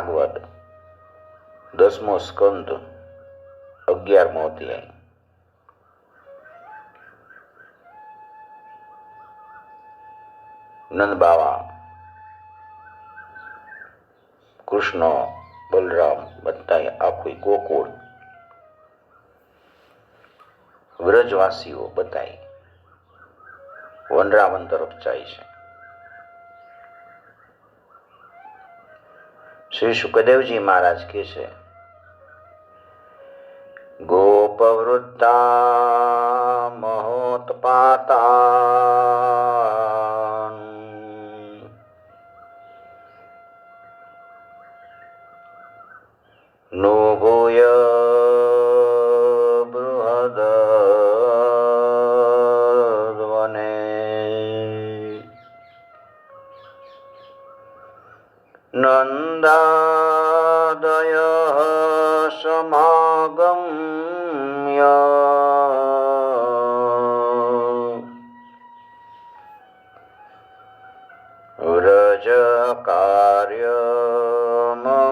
ભાગવત. દસમો સ્કંદ, અગિયારમો અધ્યાય. નંદ બાવા. કૃષ્ણ બલરામ બધા આખું ગોકુળ. વ્રજવાસીઓ બધાય વનરાવન તરફ જાય છે. શ્રી સુખદેવજી મહારાજ કહે છે ગોપવૃદ્ધા મહોત્પાતા નોભૂય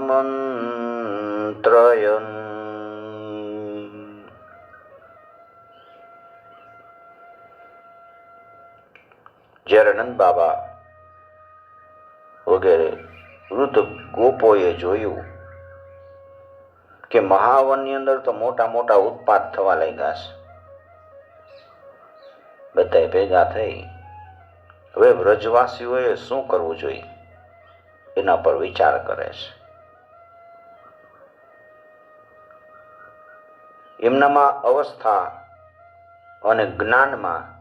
મંત્રયન જ્યારે બાબા વગેરે વૃદ્ધ ગોપોએ જોયું કે મહાવનની અંદર તો મોટા મોટા ઉત્પાત થવા લાગ્યા છે. બધા ભેગા થઈ. હવે વ્રજવાસીઓએ શું કરવું જોઈએ? એના પર વિચાર કરે છે. એમનામાં અવસ્થા અને જ્ઞાનમાં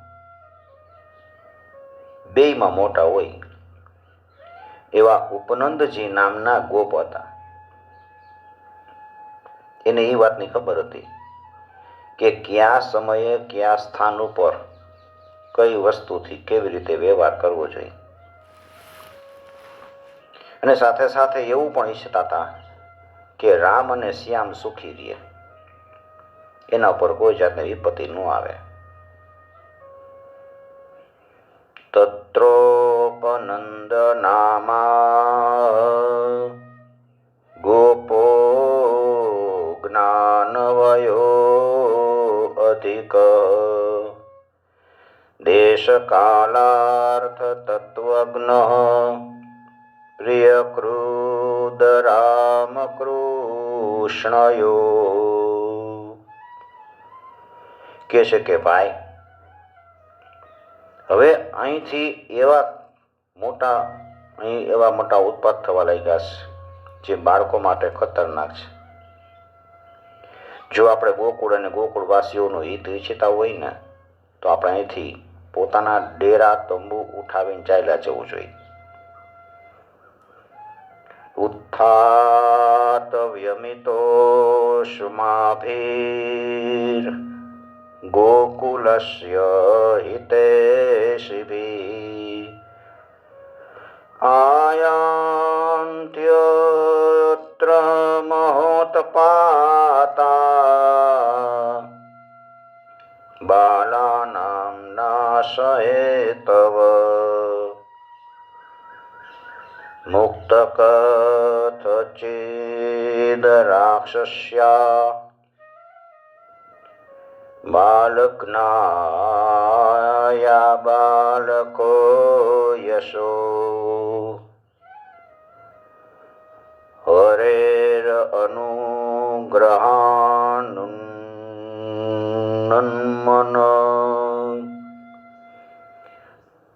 બેયમાં મોટા હોય એવા ઉપનંદજી નામના ગોપ હતા. એને એ વાતની ખબર હતી કે કયા સમયે કયા સ્થાન ઉપર કઈ વસ્તુથી કેવી રીતે વ્યવહાર કરવો જોઈએ. અને સાથે સાથે એવું પણ ઈચ્છતા હતા કે રામ અને શ્યામ સુખી રહે. એના ઉપર કોઈ જાતની વિપત્તિ ન આવે. તત્રોપનંદ નામા ગોપો જ્ઞાનવયો અધિક. દેશકાલાર્થ તત્વજ્ઞ પ્રિયકૃદ રામકૃષ્ણયો કે છે કે ભાઈ, હવે અહીંથી એવા મોટા, અહીં એવા મોટા ઉત્પાદ થવા લાગ્યા છે, જે બાળકો માટે ખતરનાક છે. જો આપણે ગોકુળ અને ગોકુળવાસીઓનું હિત ઈચ્છતા હોય ને, તો આપણે અહીંથી પોતાના ડેરા તંબુ ઉઠાવીને ચાલ્યા જવું જોઈએ. गोकुलस्य हितेशिभिः आयान्त्यत्र महोत्पाता बालानां नाशयेतव मुक्तकथचेदराक्षस्या બાલકનાયા બાલકો યશો હરેર અનુગ્રહાનુન્મન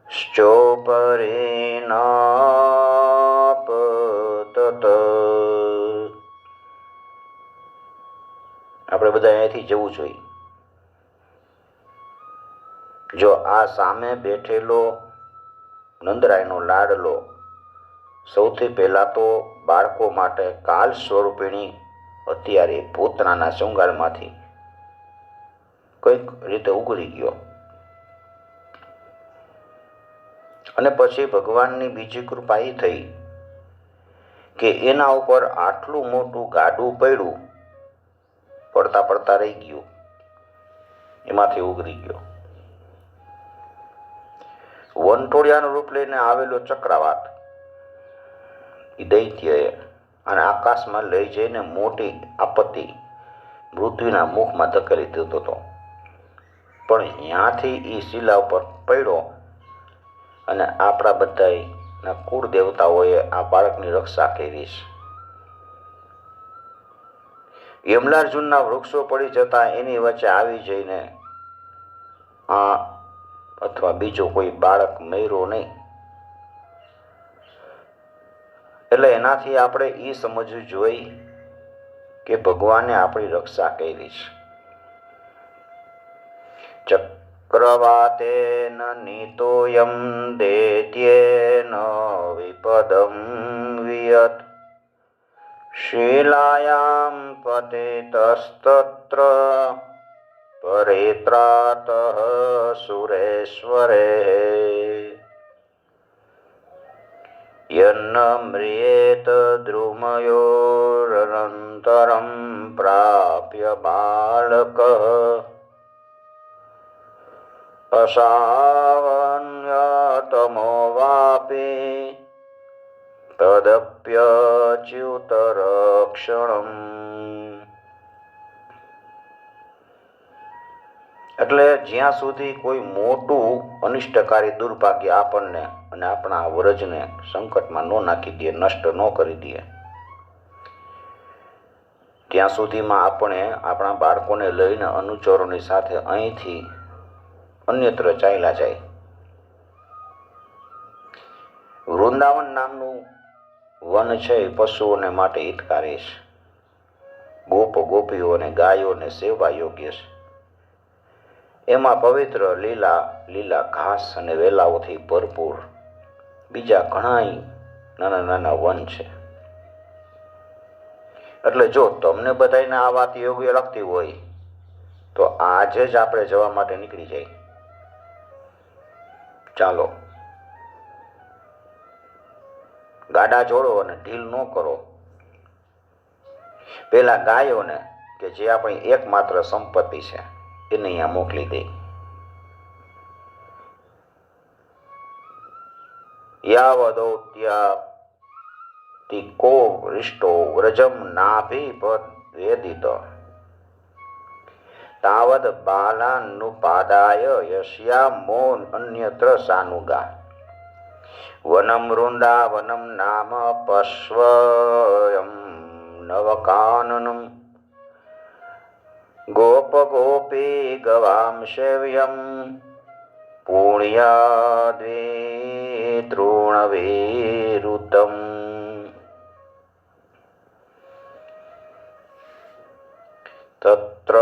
શ્ચોપરેનાપ આપણે બધા અહીંયાથી જવું જોઈએ. જો આ સામે બેઠેલો નંદરાયનો લાડલો સૌથી પહેલા તો બાળકો માટે કાલ સ્વરૂપિણી અત્યારે પોતાના શૃંગારમાંથી કંઈક રીતે ઉગરી ગયો. અને પછી ભગવાનની બીજી કૃપા એ થઈ કે એના ઉપર આટલું મોટું ગાડું પડ્યું પડતા પડતા રહી ગયું. એમાંથી ઉગરી ગયો. વંટોળિયાનું રૂપ લઈને આવેલો ચક્રાવાત. દૈત્યએ અને આકાશમાં લઈ જઈને મોટી આપત્તિ મૃત્યુના મુખમાં ધકેલી દીધો હતો. પણ ત્યાંથી એ શિલા ઉપર પડ્યો અને આપણા બધાના કુળ દેવતાઓએ આ બાળકની રક્ષા કરી છે. યમલાર્જુનના વૃક્ષો પડી જતા એની વચ્ચે આવી જઈને આ અથવા બીજો કોઈ બાળક મર્યો નહીં. એટલે એનાથી આપણે એ સમજવું જોઈ કે ભગવાને આપણી રક્ષા કરી છે. ચક્રવાતેન નીતોયમ ન વિપદમ વિયત. શિલાયામ પતિતસ્તત્ર પરેત્રાત સુરેશ્વરે યન્ન મ્રિયેત દ્રુમયોરનંતરમ પ્રાપ્ય બાળક અસાવન્યતમો વાપી તદપ્યચ્યુતરક્ષણમ એટલે જ્યાં સુધી કોઈ મોટું અનિષ્ટકારી દુર્ભાગ્ય આપણને અને આપણા વ્રજને સંકટમાં ન નાખી દે, નષ્ટ ન કરી દે, ત્યાં સુધીમાં આપણે આપણા બાળકોને લઈને અનુચરોની સાથે અહીંથી અન્યત્ર ચાલ્યા જાય. વૃંદાવન નામનું વન છે એ પશુઓને માટે હિતકારી છે. ગોપ ગોપીઓ અને ગાયોને સેવા યોગ્ય છે. એમાં પવિત્ર લીલા લીલા ઘાસ અને વેલાઓથી ભરપૂર. બીજા ઘણાય નાના નાના વન છે. એટલે જો તમને બધાને આ વાત યોગ્ય લાગતી હોય, તો આજે જ આપણે જવા માટે નીકળી જાય ચાલો. ગાડા જોડો અને ઢીલ ન કરો. પેલા ગાયોને કે જે આપણી એકમાત્ર સંપત્તિ છે, એને અહીંયા મોકલી દે. યાવદૌત્યા તિકો વૃષ્ટો વ્રજમ નાભિપદ વેદિત. તાવદ બાલાનુપાદાય યશ્યા મોન અન્યત્ર સાનુગા. વનમ વૃંદાવનમ નામ પશ્વયમ નવકાનનમ. ગોપ ગોપી ગવામ સેવ્યમ પુણ્યાદ્વેતૃણવેરુતમ તત્ર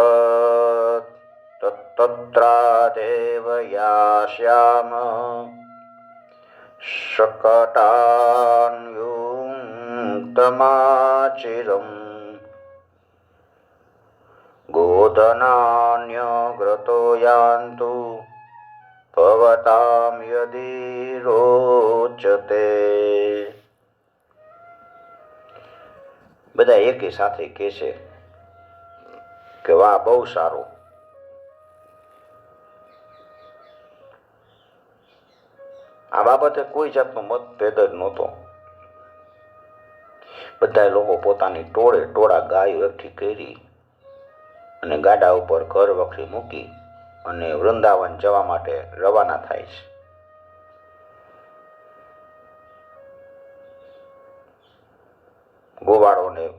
તત્રાદેવ યાસ્યામ શકટાન્યુક્તમાચિરમ गोधनान्यग्रतो यान्तु भवतां यदि રોચતે બધા એકી સાથે કહે છે કે વાહ બહુ સારું આ બાબતે કોઈ જાતનો મતભેદ જ નહોતો. બધા લોકો પોતાની ટોળે ટોળા ગાયો એકઠી કરી અને ગાડા ઉપર ઘર વખરી મૂકી અને વૃંદાવન જવા માટે રવાના થાય છે. ગોવાળોને,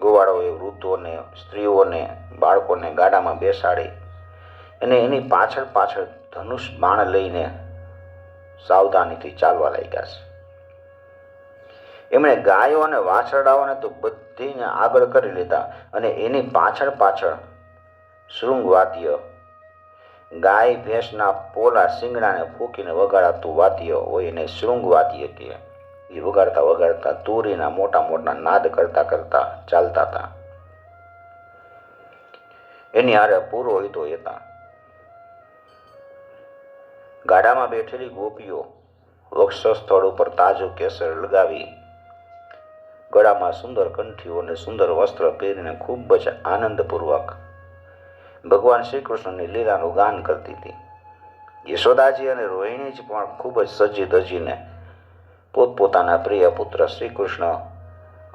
ગોવાળોએ વૃદ્ધોને, સ્ત્રીઓને, બાળકોને ગાડામાં બેસાડી અને એની પાછળ પાછળ ધનુષ બાણ લઈને સાવધાનીથી ચાલવા લાગ્યા છે. એમણે ગાયો અને વાછરડાઓને તો બધીને આગળ કરી લીધા અને એની પાછળ પાછળ શૃંગવાદ્ય, ગાય ભેંસના પોલા શિંગડાને ફૂંકીને વગાડાતું વાદ્ય હોય એને શૃંગવાદ્ય કહે. એ વગાડતા વગાડતા તુરીના મોટા મોટા નાદ કરતા કરતા ચાલતા હતા. એની હારે તો હતા. ગાડામાં બેઠેલી ગોપીઓ વક્ષ સ્થળ ઉપર તાજું કેસર લગાવી ગળામાં સુંદર કંઠીઓ અને સુંદર વસ્ત્ર પહેરીને ખૂબ જ આનંદપૂર્વક ભગવાન શ્રી કૃષ્ણની લીલાનું ગાન કરતી હતી. યશોદાજી અને રોહિણીજી પણ ખૂબ જ સજી ધજીને પોતપોતાના પ્રિય પુત્ર શ્રી કૃષ્ણ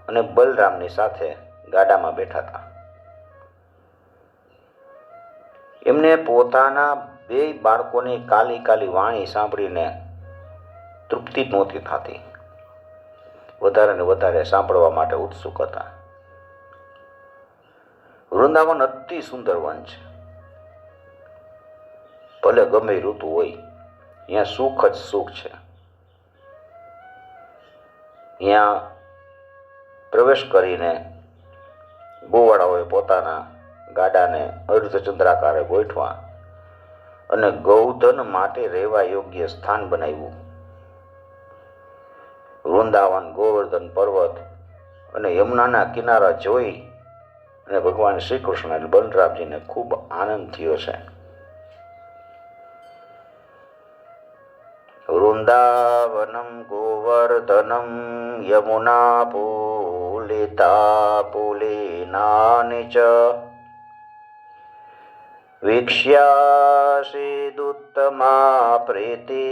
અને બલરામની સાથે ગાડામાં બેઠા હતા. એમને પોતાના બે બાળકોની કાલી કાલી વાણી સાંભળીને તૃપ્તિ નહોતી થતી. વધારે ને વધારે સાંભળવા માટે ઉત્સુક હતા. વૃંદાવન અતિ સુંદર વન છે. ભલે ગમે ઋતુ હોય અહીંયા સુખ જ સુખ છે. અહીંયા પ્રવેશ કરીને ગોવાળાઓએ પોતાના ગાડાને અર્ધચંદ્રાકારે ગોઠવા અને ગૌધન માટે રહેવા યોગ્ય સ્થાન બનાવ્યું. વૃંદાવન, ગોવર્ધન પર્વત અને યમુનાના કિનારા જોઈ અને ભગવાન શ્રી કૃષ્ણ અને બલરામજીને ખૂબ આનંદ થયો છે. વૃંદાવનમ, ગોવર્ધનમ, યમુના પુલિતા પુલીનાની वीक्ष्यासीदुत्तमा प्रीति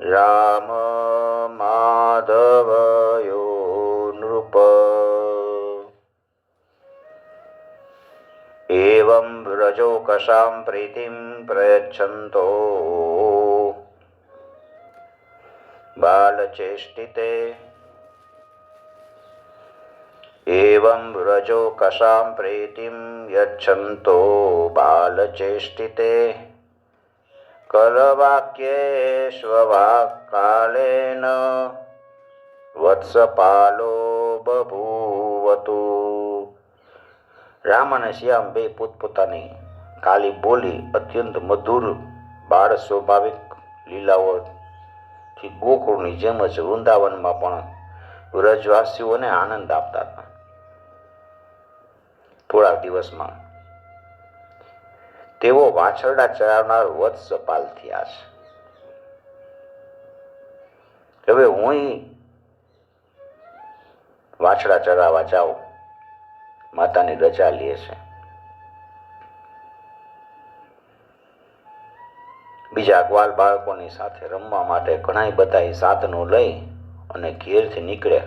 राममाधवयो नृप एवं व्रजोकसां प्रीतिं प्रयच्छन्तो बालचेष्टिते રજો કસામ પ્રીતિમ યચ્છંતો બાલચેષ્ટિતે કરવાક્યેષ્વવાક્કાલેન વત્સપાલો બભૂવતુ રામ અને શ્યામ બે પોતપોતાની કાલી બોલી અત્યંત મધુર બાળ સ્વાભાવિક લીલાઓથી ગોકુળની જેમ જ વૃંદાવનમાં પણ વ્રજવાસીઓને આનંદ આપતા હતા થોડા દિવસમાં. તેઓ વાછરડા ચરાવનાર વત્સપાલ થયા છે. હવે હું વાછડા ચરાવવા જાઉં, માતાની રજા લે છે. બીજા ગ્વાલ બાળકોની સાથે રમવા માટે ઘણા બધા સાધનો લઈ અને ઘેરથી નીકળે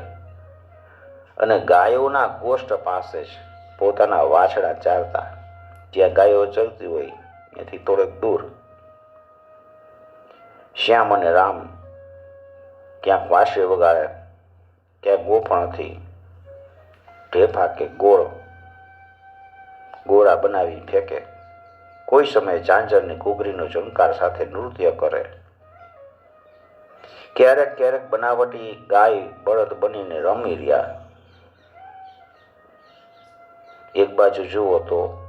અને ગાયોના ગોષ્ઠ પાસે જ પોતાના વાછડા ચારતા જ્યાં ગાયો ચરતી હોય ત્યાંથી થોડેક દૂર. શ્યામ અને રામ ક્યાંક વાંસે વગાડે, ક્યાંક ગોફણથી ઢેફા કે ગોળ, ગોળા બનાવી ફેંકે. કોઈ સમયે ઝાંઝરની ઘૂઘરીનો ઝંકાર સાથે નૃત્ય કરે. ક્યારેક ક્યારેક બનાવટી ગાય બળદ બનીને રમી રહ્યા. એક બાજુ જુઓ તો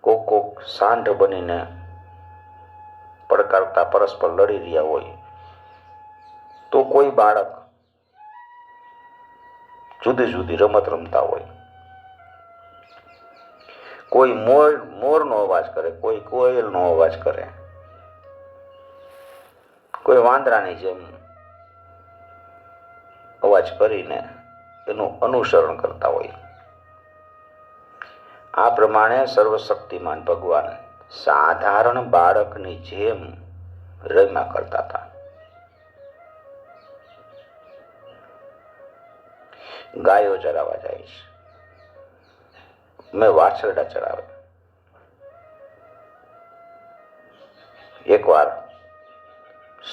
કોક કોક સાંઢ બનીને પડકારતા પરસ્પર લડી રહ્યા હોય. તો કોઈ બાળક જુદી જુદી રમત રમતા હોય. કોઈ મોર, મોરનો અવાજ કરે, કોઈ કોયલનો અવાજ કરે. કોઈ વાંદરાની જેમ અવાજ કરીને એનું અનુસરણ કરતા હોય. આ પ્રમાણે સર્વશક્તિમાન ભગવાન સાધારણ બાળકની જેમ રમ્યા કરતા હતા. ગાયો ચરાવવા છે મેં વાછરડા ચરાવે એકવાર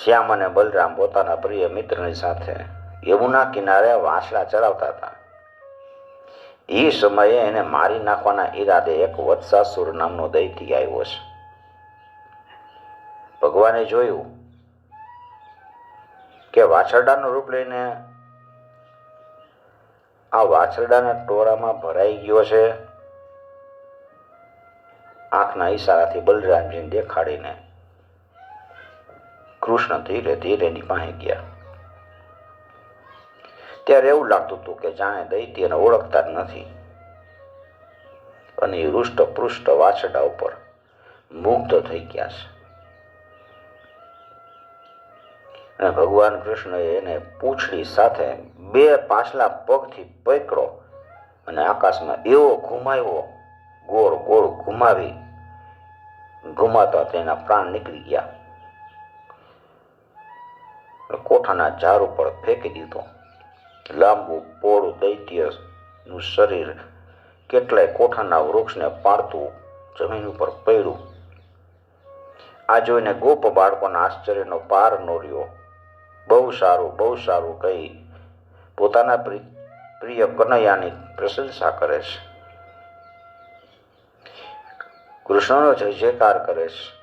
શ્યામ અને બલરામ પોતાના પ્રિય મિત્રની સાથે યમુના કિનારે વાંસળા ચડાવતા હતા. એ સમયે એને મારી નાખવાના ઈરાદે એક વત્સાસુર નામનો દૈત્ય આવ્યો છે. ભગવાને જોયું કે વાછરડાનું રૂપ લઈને આ વાછરડાના ટોળામાં ભરાઈ ગયો છે. આંખના ઈશારાથી બલરામજીને દેખાડીને કૃષ્ણ ધીરે ધીરે એની પાસે ગયા. ત્યારે એવું લાગતું હતું કે જાણે દૈત્યને ઓળખતા જ નથી. અને એ રૂષ્ટ પૃષ્ઠ વાછડા ઉપર મુગ્ધ થઈ ગયા છે. અને ભગવાન કૃષ્ણએ એને પૂંછડી સાથે બે પાછલા પગથી પકડો અને આકાશમાં એવો ઘુમાવ્યો, ગોળ ગોળ ઘુમાવી ઘુમાતા તેના પ્રાણ નીકળી ગયા. કોઠાના ઝાડ ઉપર ફેંકી દીધો. લાંબુ પોળું દૈત્યનું શરીર કેટલાય કોઠાના વૃક્ષને પાડતું જમીન ઉપર પડ્યું. આ જોઈને ગોપ બાળકોના આશ્ચર્યનો પાર નોર્યો. બહુ સારું બહુ સારું કહી પોતાના પ્રિય કનૈયાની પ્રશંસા કરે છે. કૃષ્ણનો જય જયકાર કરે છે.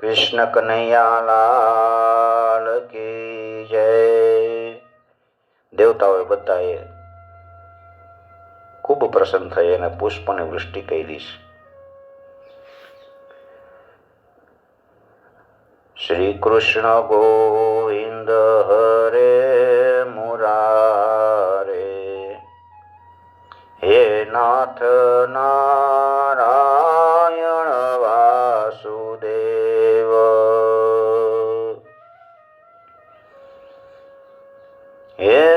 કૃષ્ણ કનૈયા દેવતાઓએ બધાએ ખૂબ પ્રસન્ન થઈ અને પુષ્પની વૃષ્ટિ કરી છે શ્રી કૃષ્ણ ગોવિંદ હરે મુરારે. હે નાથ નારાયણ વાસુદેવ. હે